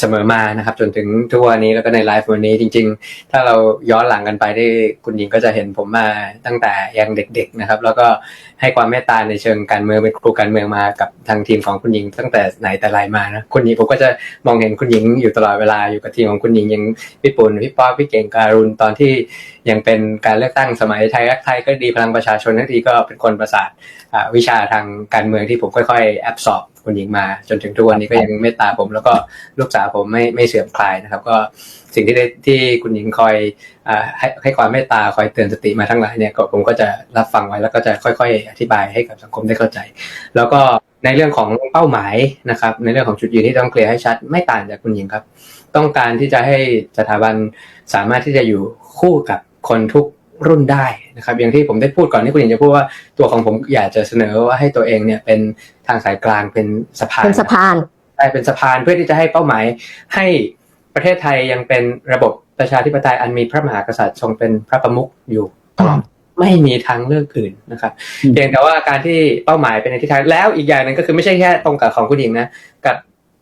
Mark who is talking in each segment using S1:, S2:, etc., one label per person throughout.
S1: เสมอมานะครับ จนถึงทุกวันนี้แล้วก็ในไลฟ์วันนี้จริง ๆ ถ้าเราย้อนหลังกันไปที่คุณหญิงก็จะเห็นผมมาตั้งแต่ยังเด็ก ๆนะครับ แล้วก็ให้ความเมตตาในเชิงการเมืองเป็นครูการเมืองมากับทางทีมของคุณหญิง ตั้งแต่ไหนแต่ไรมานะคุณหญิงผมก็จะมองเห็นคุณหญิงอยู่ตลอดเวลาอยู่กับทีมของคุณหญิงยังพี่ปุ่นพี่ป๊อปพี่เก่งการุณตอนที่ยังเป็นการเลือกตั้งสมัยไทยรักไทยก็ดีพลังประชาชนทั้งทีก็เป็นคนประสาทวิชาทางการเมืองที่ผมค่อยๆแอบสอบ คุณหญิงมาจนถึงทุกวันนี้ก็ยังเมตตาผม แล้วก็ลูกสาวผมไม่ไม่เสื่อมคลายนะครับ ก็สิ่งที่ได้ที่คุณหญิงคอยให้ให้ความเมตตาคอยเตือนสติมาทั้งหลายเนี่ยก็ผมก็จะรับฟังไว้แล้วก็จะค่อย ๆ อธิบายให้กับสังคมได้เข้าใจ แล้วก็ในเรื่องของเป้าหมายนะครับ ในเรื่องของจุดยืนที่ต้องเคลียร์ให้ชัด ไม่ต่างจากคุณหญิงครับ ต้องการที่จะให้สถาบันสามารถที่จะอยู่คู่กับคนทุก รุ่นได้นะครับอย่างที่ผมได้พูดก่อนที่คุณหญิงจะพูดว่าตัวของผมอยากจะเสนอว่าให้ตัวเองเนี่ยเป็นทางสายกลางเป็นสะพาน
S2: เป็นสะพาน
S1: ใช่เป็นสะพานเพื่อที่จะให้เป้าหมายให้ประเทศไทยยังเป็นระบบประชาธิปไตยอันมีพระมหากษัตริย์ทรงเป็นพระประมุขอยู่ตลอดไม่มีทางเลือกอื่นนะครับ
S3: อืม
S1: เพียงแต่ว่าการที่เป้าหมายเป็นในทิศทางแล้วอีกอย่างหนึ่งก็คือไม่ใช่แค่ตรงกับของคุณหญิงนะ กับ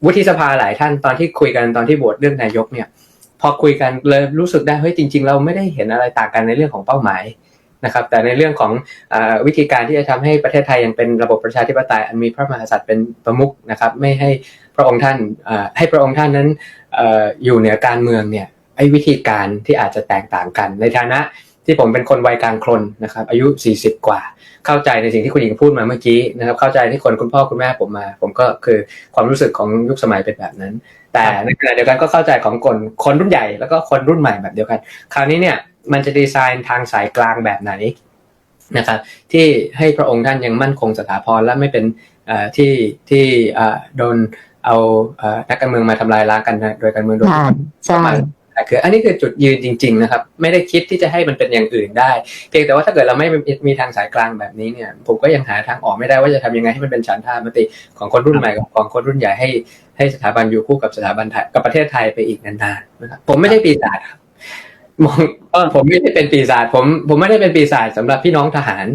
S1: วุฒิสภาหลายท่านตอนที่คุยกันตอนที่โหวตเรื่องนายกเนี่ย พอคุยกันเลยรู้สึกได้เฮ้ยจริง ๆ เราไม่ได้เห็นอะไรต่างกันในเรื่องของเป้าหมายนะครับแต่ในเรื่องของอวิธีการที่จะทำให้ประเทศไทยยังเป็นระบบประชาธิปไตยอันมีพระมหากษัตริย์เป็นประมุขนะครับ ไม่ให้พระองค์ท่านให้พระองค์ท่านนั้นเอ่ออยู่เหนือการเมืองเนี่ยไอ้วิธีการที่อาจจะแตกต่างกันในฐานะ ที่ผมเป็นคนวัยกลางคนนะครับอายุ 40 กว่า เข้าใจในสิ่งที่คุณหญิงพูดมาเมื่อกี้นะครับเข้าใจที่คนคุณพ่อคุณแม่ผมมา ผมก็คือความรู้สึกของยุคสมัยเป็นแบบนั้น แต่ในขณะเดียวกันก็เข้าใจของคนคนรุ่นใหญ่แล้วก็คนรุ่นใหม่แบบเดียวกัน คราวนี้เนี่ยมันจะดีไซน์ทางสายกลางแบบไหนนะครับที่ให้พระองค์ท่านยังมั่นคงสถาพรและไม่เป็นเอ่อที่ที่เอ่อโดนเอาเอ่อนักการเมืองมาทำลายล้างกันนะโดยการเมืองโดย
S2: ใช่ใช่
S1: แต่ คืออันนี้คือจุดยืนจริง ๆ นะครับ ไม่ได้คิดที่จะให้มันเป็นอย่างอื่นได้ เพียงแต่ว่าถ้าเกิดเราไม่มีมีทางสายกลางแบบนี้เนี่ย ผมก็ยังหาทางออกไม่ได้ว่าจะทำยังไงให้มันเป็นฉันทามติของคนรุ่นใหม่กับของคนรุ่นใหญ่ให้ให้สถาบันอยู่คู่กับสถาบันไทยกับประเทศไทยไปอีกนานๆนะครับผมไม่ได้ปีศาจครับมองเออผมไม่ได้เป็นปีศาจผม ผมไม่ได้เป็นปีศาจสำหรับพี่น้องทหาร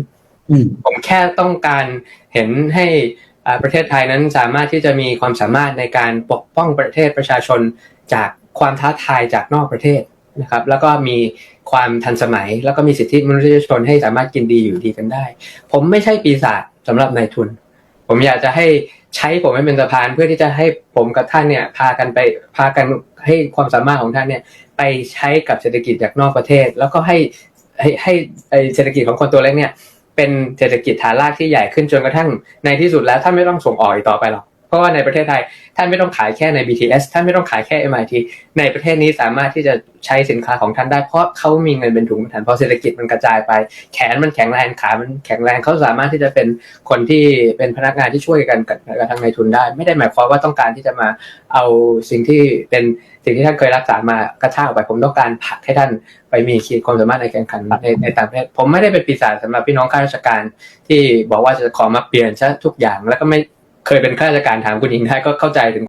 S3: อืม
S1: ผมแค่ต้องการเห็นให้อ่าประเทศไทยนั้นสามารถที่จะมีความสามารถในการปกป้องประเทศประชาชน จากความท้าทายจากนอกประเทศนะครับ แล้วก็มีความทันสมัย แล้วก็มีสิทธิมนุษยชนให้สามารถกินดีอยู่ดีกันได้ ผมไม่ใช่ปีศาจสำหรับนายทุน ผมอยากจะให้ใช้ผมให้เป็นสะพานเพื่อที่จะให้ผมกับท่านเนี่ยพากันไปพากันให้ความสามารถของท่านเนี่ยไปใช้กับเศรษฐกิจจากนอกประเทศ แล้วก็ให้ให้ให้ไอ้เศรษฐกิจของคนตัวเล็กเนี่ยเป็นเศรษฐกิจฐานรากที่ใหญ่ขึ้นจนกระทั่งในที่สุดแล้วท่านไม่ต้องส่งออกอีกต่อไปหรอก เพราะว่าในประเทศไทยท่านไม่ต้องขายแค่ใน BTS ท่านไม่ต้องขายแค่ MIT ในประเทศนี้สามารถที่จะใช้สินค้าของท่านได้เพราะเขามีเงินเป็นถุงเป็นถังเพราะเศรษฐกิจมันกระจายไป แขนมันแข็งแรงขามันแข็งแรงเขาสามารถที่จะเป็นคนที่เป็นพนักงานที่ช่วยกันกับกับทางในทุนได้ ไม่ได้หมายความว่าต้องการที่จะมาเอาสิ่งที่เป็นสิ่งที่ท่านเคยรักษามากระชากออกไปผมต้องการผลักให้ท่านไปมีขีดความสามารถในการแข่งขันในในต่างประเทศผมไม่ได้เป็นปีศาจสำหรับพี่น้องข้าราชการที่บอกว่าจะขอมาเปลี่ยนซะทุกอย่างแล้วก็ไม่ เคยเป็นข้าราชการถามคุณหญิงได้ก็เข้าใจถึง